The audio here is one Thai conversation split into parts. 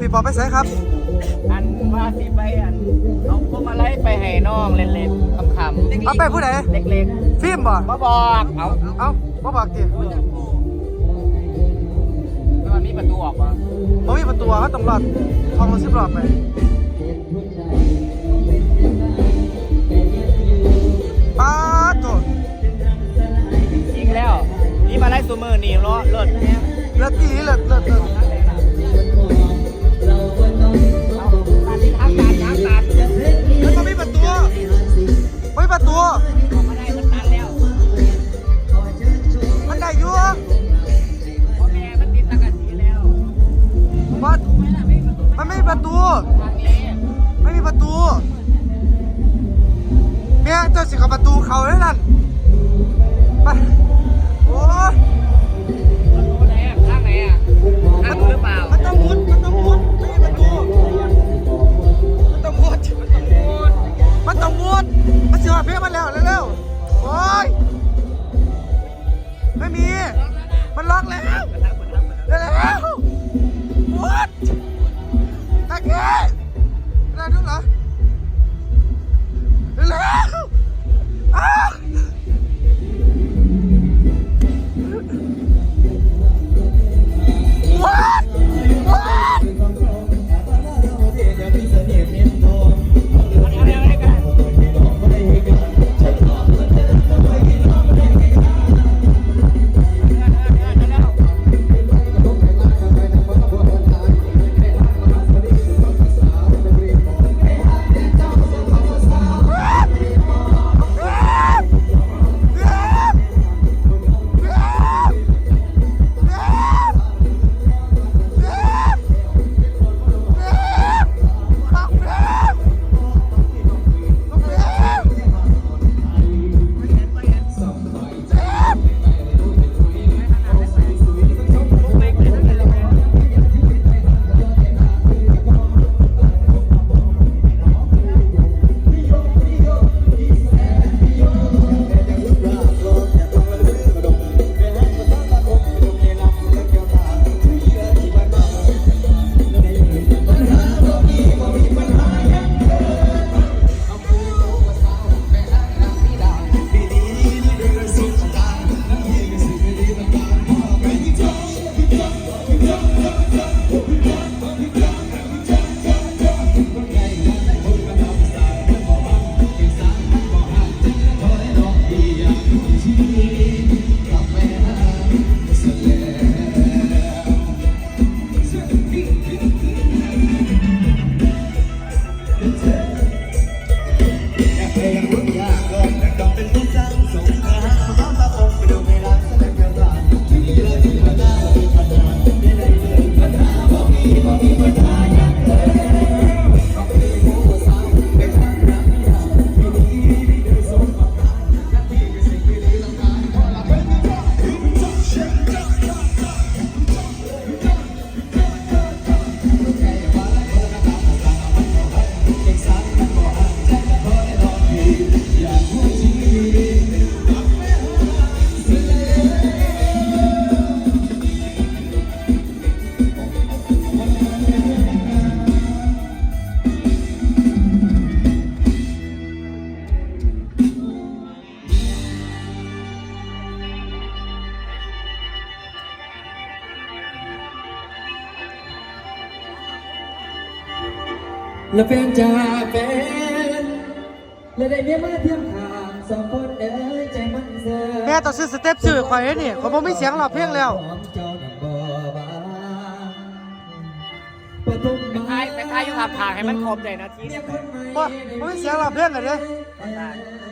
พี่ปอไปใส่ครับอันว่าสิไปอันเอาพวกมาไล่ไปให้น้องเล่นๆคำๆเอาไปผู้ใดเล็กฟิล์มบ่ๆมาบอกเอาเอ้าบ่บอกติมันมีประตูออกมาบ่มีประตูเขาต้องรอดทองละสิบรอบไปป้าดโถจริงแล้วนี่มาไล่ซูมือนี่เนาะเลิศเนี่ยเลิศอีหลีเลิศเลิศเลิศ เมียเจ้าสิกับประตูเขาเลยนั่นไปโอ้ยประตูไหนอะทางไหนอะทางหรือเปล่ามันต้องมุดมันต้องมุดไม่มีประตูมันต้องมุดมันต้องมุดมันเสียเพี้ยมันแล้วเร็วๆโอ้ยไม่มี มันล็อกแล้วเร็วๆมุดตะเกียบได้ด้วยเหรอ แล้วแฟนจะเป็นและได้เมียมาเทียมทางสองคนเอ้ยใจมันเสือแม่ต้องซื้อสเต็ปซื้อข่อยนี่ข่อยบ่มีเสียงหรอกเพลงแล้วของเจ้าดังบ่บางปทุมไปท้ายไปท้ายอยู่หับทางให้มันครบเลยนาทีเมีเนี่ยยคนใหม่บ่บ่มีเสียงหรอกเพลงอะเด้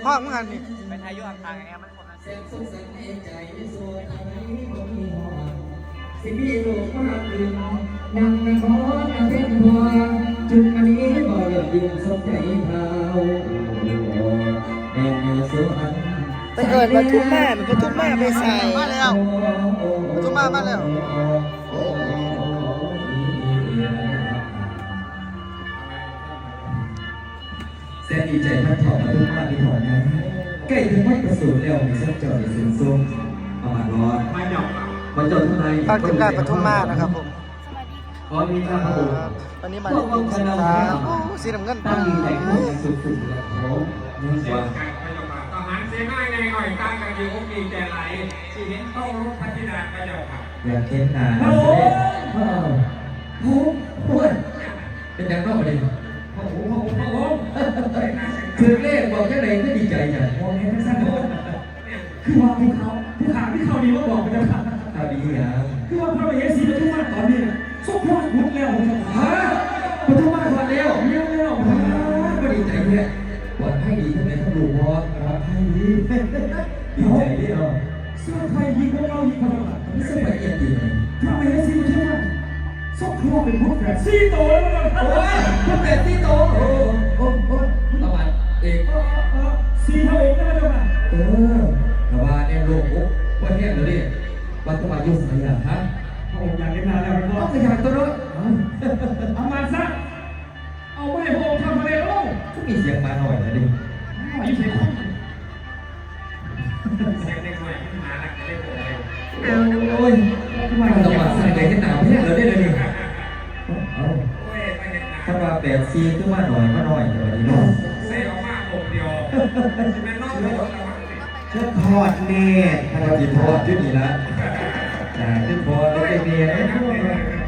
ห้องมึงหันนี่ไปท้ายอยู่หับทางให้มันครบนาทีสงสารในใจสวยอะไรบ่มีหอดสิมีลูกมาดึงนั่งในขอนาเส้นพอ จุดอันนี้บ่เลือกยิ่งสมใจเท้าแม่สวนไปเอิ้นว่าทุกแม่มันก็ทุกแม่ไปใส่มาแล้วปทุมมามาแล้วแสนดีใจท่านถอดมาทุกมาที่ถอดนั้นใกล้ถึงวัดประสูติแล้วมีสักจอดสินทรงประมาณร้อยไม่ดอกมาจอดเท่าไร่ฝากทีมงานปทุมมานะครับผม ขอมีชาพระองค์วันนี้มาเล่นดินสีฟ้าโอ้สีน้ำเงินตั้งดีใจขึ้นอย่างสุดๆและโอ้ยิ่งกว่าทหารเสียง่ายในหน่อยกลางกันอยู่อกดีใจไหลชีวิตต้องรู้พัฒนาพระเจ้าค่ะอยากเห็นหนานโอ้โหโอ้ยเป็นยังไงบ้างประเด็นโอ้โหโอ้โหโอ้โหคือเลขบอกแค่ไหนก็ดีใจจ้ะโอ้โหไม่สั้นโอ้คือว่าภูเขาภูเขาที่เขาดีว่าบอกพระเจ้าค่ะข่าวดีอะคือว่าพระมเหสีปทุมมาตอนนี้ สมพรพุทธแล้วพระเจ้าค่ะฮะปทุมาก่อนแล้วเลี้ยงแล้วก็ดีใจเนี่ยปลอดภัยดีทั้งไหนทั้งลูกพอปลอดภัยดีดีใจดีเนาะเสื้อไทยยิงพวกเรายิงพระเจ้าค่ะนี่สมัยเย็นดีเลยพระมเหสีปทุมมาสมพรเป็นพุทธแบบสี่ตัวแล้วพระโอ้เจ้าค่ะยพระเป็ดที่โตโอ้โอ้โอ้ตะวันเอกสี่พระองค์นะพระเจ้าค่ะเออกระบาเนี่ยโลกโอ้ประเทศเลยดิวัดตะวันยุสยาฮะ พระองค์อยากเห็นหน้าแล้วพระต้องขเจ้ายันตัวเนาะเอามาซะ เอาไม่พระองค์ทำอะไรโอ้ก็มีเสียงมาหน่อยนะดิยิ่งเสียงโอ้ยมันต้องมาใส่ใจกันหนาวแท้เลยได้เลยดิเอาถ้าว่าแปดซีขึ้นมาหน่อยมาหน่อยเดี๋ยวนี้เนาะเชิญถอดเนตรถ้าเราจีพอจุดนี้ละ จ้าจุดพอได้เป็นเดียจ้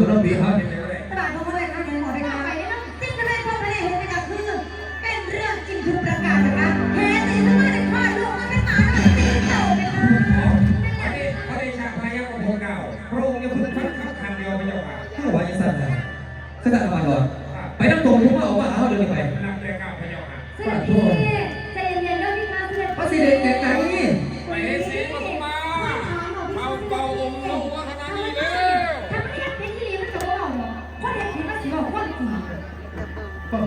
มันเป็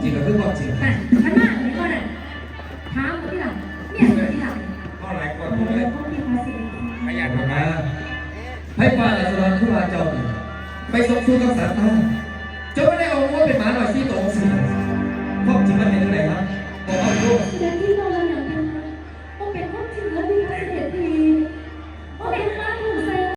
จริงก็คือความจริงอะมันมากเลยก่อนอะถามที่หลังเนี่ยที่หลังเท่าไหร่ก่อนเออพวกที่มาเสด็จพี่ขยันนะมาให้ฟ้าและสวรรค์ผู้ว่าเจ้าไปสมสู้กับสาตานเจ้าไม่ได้เอาว่าเป็นหมาหน่อยที่โตสิความจริงมันเป็นยังไงครับบอกเอาดูเสด็จพี่ต้อง